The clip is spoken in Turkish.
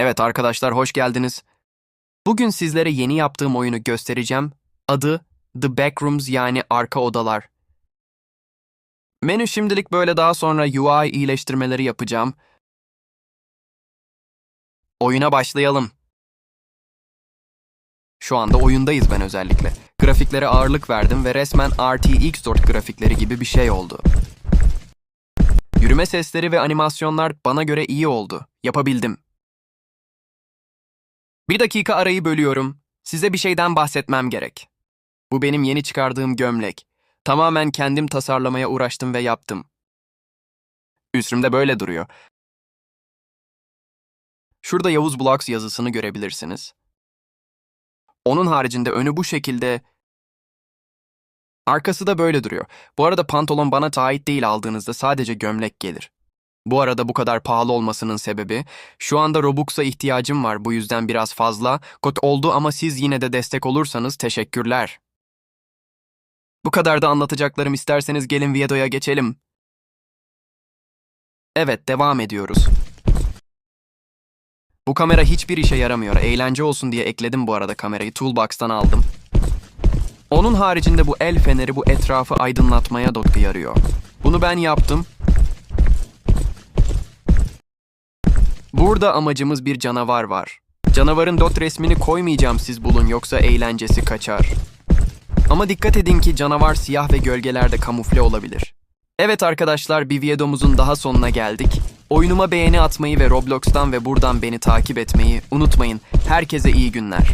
Evet arkadaşlar hoş geldiniz. Bugün sizlere yeni yaptığım oyunu göstereceğim. Adı The Backrooms yani arka odalar. Menü şimdilik böyle daha sonra UI iyileştirmeleri yapacağım. Oyuna başlayalım. Şu anda oyundayız ben özellikle. Grafiklere ağırlık verdim ve resmen RTX 4 grafikleri gibi bir şey oldu. Yürüme sesleri ve animasyonlar bana göre iyi oldu. Yapabildim. Bir dakika arayı bölüyorum. Size bir şeyden bahsetmem gerek. Bu benim yeni çıkardığım gömlek. Tamamen kendim tasarlamaya uğraştım ve yaptım. Üstümde böyle duruyor. Şurada Yavuz Blocks yazısını görebilirsiniz. Onun haricinde önü bu şekilde... Arkası da böyle duruyor. Bu arada pantolon bana ait değil aldığınızda sadece gömlek gelir. Bu arada bu kadar pahalı olmasının sebebi, şu anda Robux'a ihtiyacım var bu yüzden biraz fazla. Kot oldu ama siz yine de destek olursanız teşekkürler. Bu kadar da anlatacaklarım isterseniz gelin videoya geçelim. Evet, devam ediyoruz. Bu kamera hiçbir işe yaramıyor. Eğlence olsun diye ekledim bu arada kamerayı. Toolbox'tan aldım. Onun haricinde bu el feneri bu etrafı aydınlatmaya dotku yarıyor. Bunu ben yaptım. Burada amacımız bir canavar var. Canavarın dot resmini koymayacağım siz bulun yoksa eğlencesi kaçar. Ama dikkat edin ki canavar siyah ve gölgelerde kamufle olabilir. Evet arkadaşlar bir videomuzun daha sonuna geldik. Oyunuma beğeni atmayı ve Roblox'tan ve buradan beni takip etmeyi unutmayın. Herkese iyi günler.